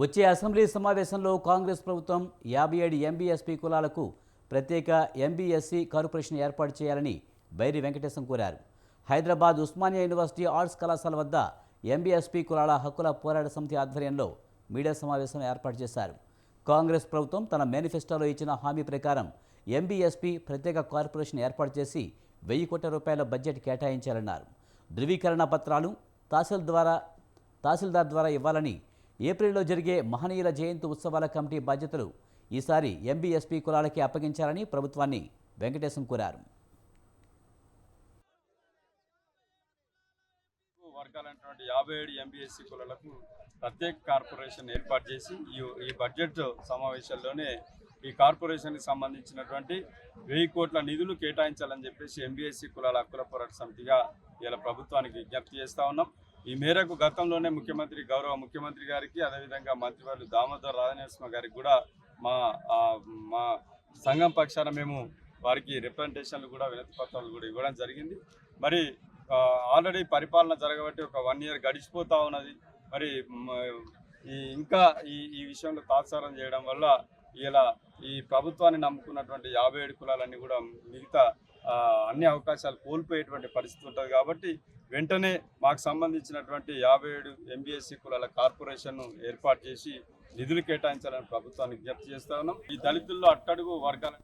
వచ్చే అసెంబ్లీ సమావేశంలో కాంగ్రెస్ ప్రభుత్వం యాభై ఏడు ఎంబీఎస్పీ కులాలకు ప్రత్యేక ఎంబీఎస్సీ కార్పొరేషన్ ఏర్పాటు చేయాలని బైరి వెంకటేశం కోరారు. హైదరాబాద్ ఉస్మానియా యూనివర్సిటీ ఆర్ట్స్ కళాశాల వద్ద ఎంబీఎస్పీ కులాల హక్కుల పోరాట సమితి ఆధ్వర్యంలో మీడియా సమావేశం ఏర్పాటు చేశారు. కాంగ్రెస్ ప్రభుత్వం తన మేనిఫెస్టోలో ఇచ్చిన హామీ ప్రకారం ఎంబీఎస్పీ ప్రత్యేక కార్పొరేషన్ ఏర్పాటు చేసి వెయ్యి కోట్ల రూపాయల బడ్జెట్ కేటాయించాలన్నారు. ధృవీకరణ పత్రాలు తహసీల్ ద్వారా తహసీల్దార్ ద్వారా ఇవ్వాలని ఏప్రిల్లో జరిగే మహనీయుల జయంతి ఉత్సవాల కమిటీ బాధ్యతలు ఈసారి ఎంబీఎస్పీ కులాలకి అప్పగించాలని ప్రభుత్వాన్ని వెంకటేశం కోరారు. వర్గాలైనటువంటి యాభై ఏడు ఎంబీఎస్సీ కులాలకు ప్రత్యేక కార్పొరేషన్ ఏర్పాటు చేసి ఈ ఈ బడ్జెట్ సమావేశాల్లోనే ఈ కార్పొరేషన్కి సంబంధించినటువంటి వెయ్యి కోట్ల నిధులు కేటాయించాలని చెప్పేసి ఎంబీఎస్సీ కులాల హక్కుల పోరాట సమితిగా ఇలా ప్రభుత్వానికి విజ్ఞప్తి చేస్తూ ఉన్నాం. ఈ మేరకు గతంలోనే ముఖ్యమంత్రి గౌరవ ముఖ్యమంత్రి గారికి అదేవిధంగా మంత్రివర్యులు దామోదర్ రాధనరసింహ గారికి కూడా మా మా సంఘం పక్షాన మేము వారికి రిప్రజెంటేషన్లు కూడా వినతి పత్రాలు కూడా ఇవ్వడం జరిగింది. మరి ఆల్రెడీ పరిపాలన జరగబట్టి ఒక వన్ ఇయర్ గడిచిపోతూ ఉన్నది. మరి ఈ ఇంకా ఈ ఈ విషయంలో తాత్సారం చేయడం వల్ల ఇలా ఈ ప్రభుత్వాన్ని నమ్ముకున్నటువంటి యాభై ఏడు కులాలన్నీ కూడా మిగతా అన్ని అవకాశాలు కోల్పోయేటువంటి పరిస్థితి ఉంటుంది కాబట్టి వెంటనే మాకు సంబంధించినటువంటి యాభై ఏడు ఎంబీఎస్సీ కులాల కార్పొరేషన్ను ఏర్పాటు చేసి నిధులు కేటాయించాలని ప్రభుత్వాన్ని విజ్ఞప్తి చేస్తా ఉన్నాం. ఈ దళితుల్లో అట్టడుగు వర్గాల